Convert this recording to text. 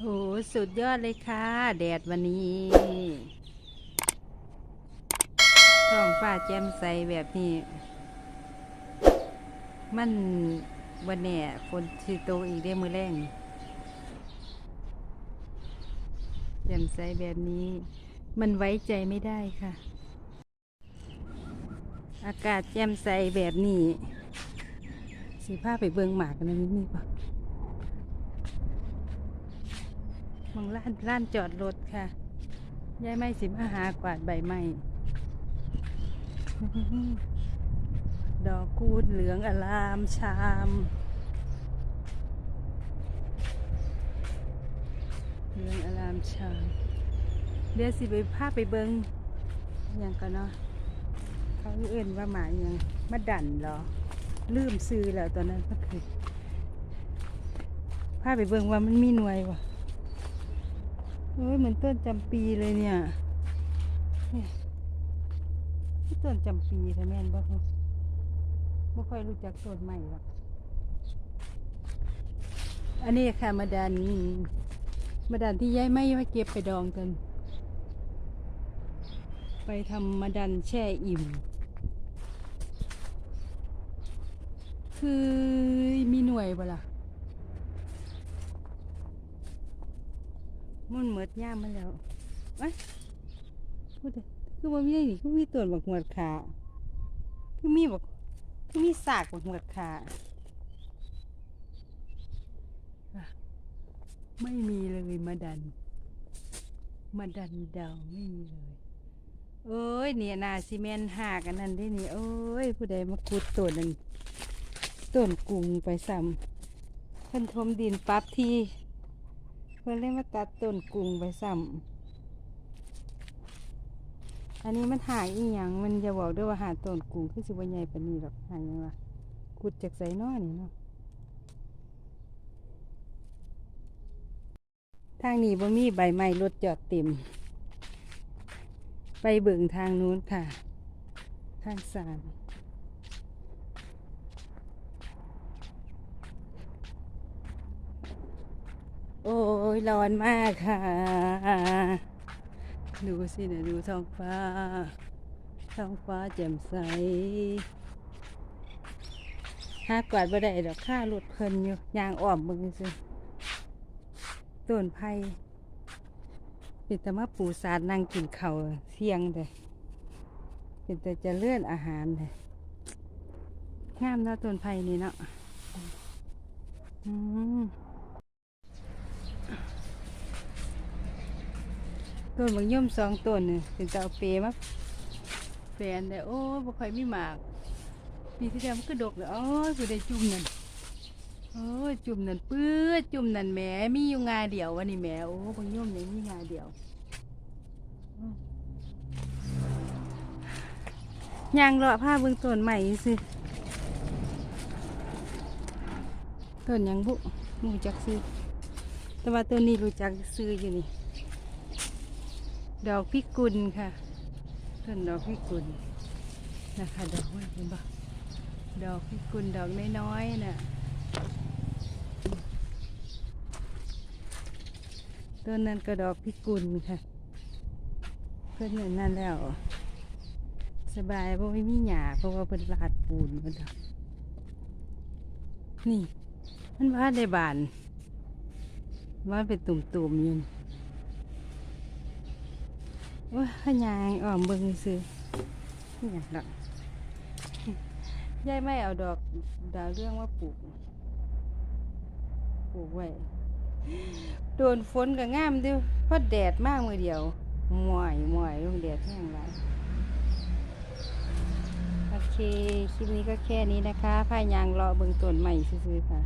โหสุดยอดเลยค่ะ แดดวันนี้ท้องฟ้าแจ่มใสแบบนี้ มันวันแน่ฝนสิโตกอีกได้มือแรงแจ่มใสแบบนี้ มันไว้ใจไม่ได้ค่ะ อากาศแจ่มใสแบบนี้สีผ้าไปเบิงหมากกันนะนิดนึงป่ะ มองล้านล้านจอดรถค่ะยายไม่สิมาหากวาดใบไม้ดอกกูดเหลืองอลามชามเหลืองอลามชามเดี๋ยวสิไปพาไปเบิงอย่างกันเนาะเขาเอื่นว่าหมาอหย่างมาดันเหรอลืมซื้อแล้วตอนนั้นก็คือพาไปเบิงว่ามันมีหน่วยวะ เฮ้ยเหมือนต้นจำปีเลยเนี่ยเนี่ยต้นจำปีแต่แม่นบ่ไม่ค่อยรู้จักต้นใหม่หรอกอันนี้ค่ะมาดันมาดันที่ย้ายไม่มาเก็บไปดองกัน ไปทำมาดันแช่อิ่ม คือมีหน่วยบ่ล่ะ มันเหมิดย่ามมาแล้ววะพูดเถอะคือว่ามีได้นี่คือมีตัวบักหวดขาคือมีบักคือมีสากบักหวดขาไม่มีเลยมาดัน มาดันดาวไม่มีเลย เอ้ยเนี่ยนาซีเมนหากันนั่นได้นี่เอ้ย ผู้ใดมาขุดต้นนั่นต้นกุ้งไปซ้ำเพิ่นทมดินปั๊บที่ พื่อนเล่นมาตัดต้นกุ้งไปซ้ำอันนี้มันหายอีหยังมันจะบอกด้วยว่าหาต้นกุ้งคือสิบใหญ่ปานนี้หรอกหายยังวะขุดจากไสน้อนี่เนาะทางนี้บ่มีใบไม้รถจอดเต็ม ไปเบิ่งทางนู้นค่ะ ทางสาม โอ้ยร้อนมากค่ะ ดูสิเนี่ยดูท้องฟ้า ท้องฟ้าแจ่มใสหากวาดบ่ได้ดอกค่ารถเพลินอยู่ยางอ้อมมึงสิต้นไผ่เป็นแต่มาปูสาดนั่งกินเข้าเที่ยงเด้เป็นแต่จะเลื่อนอาหารเด้งามเนาะต้นไผ่นี่เนาะอืม ต้นบางย่อมสองต้นเนี่ยเป็นตาเอาเปรมาแฟนแต่โอ้บ่ค่อยมีหมากปีที่แล้วมันก็ดกเลยโอ้ยผู้ใดจุ่มนั่นโอ้ยจุ่มนั่นปื้อจุ่มนั่นแหมมีอยู่งาเดียววันนี้แหมโอ้บางย่อมยังมีงาเดียวยางเลาะผ้าเบื้องต้นใหม่สิต้นยังบุมูจักซื้อแต่ว่าต้นนี้รู้จักซื้ออยู่นี่ ดอกพิกุลค่ะต้นดอกพิกุลนะคะดอกมันเห็นปะดอกพิกุลดอกน้อยๆน่ะต้นนั้นก็ดอกพิกุลค่ะเพื่อนเงินนั่นแล้วสบายเพราะไม่มีหยาเพราะว่าเป็นลาดปูนมันดอกนี่ มันว่าได้บานว่าเป็นตุ่มๆอยู่ ว่าขยายอ้อมเบิ่งซื้อนี่อย่างดอกยายไม่เอาดอกดาวเรื่องว่าปลูก ปลูกไว้ โดนฝนก็ง่ามเดิเพราะแดดมากมือเดียวหมวยหมวยลงแดดแห้งไรโอเค คลิปนี้ก็แค่นี้นะคะพายางรอเบิ่งต้นใหม่ซื้อๆค่ะ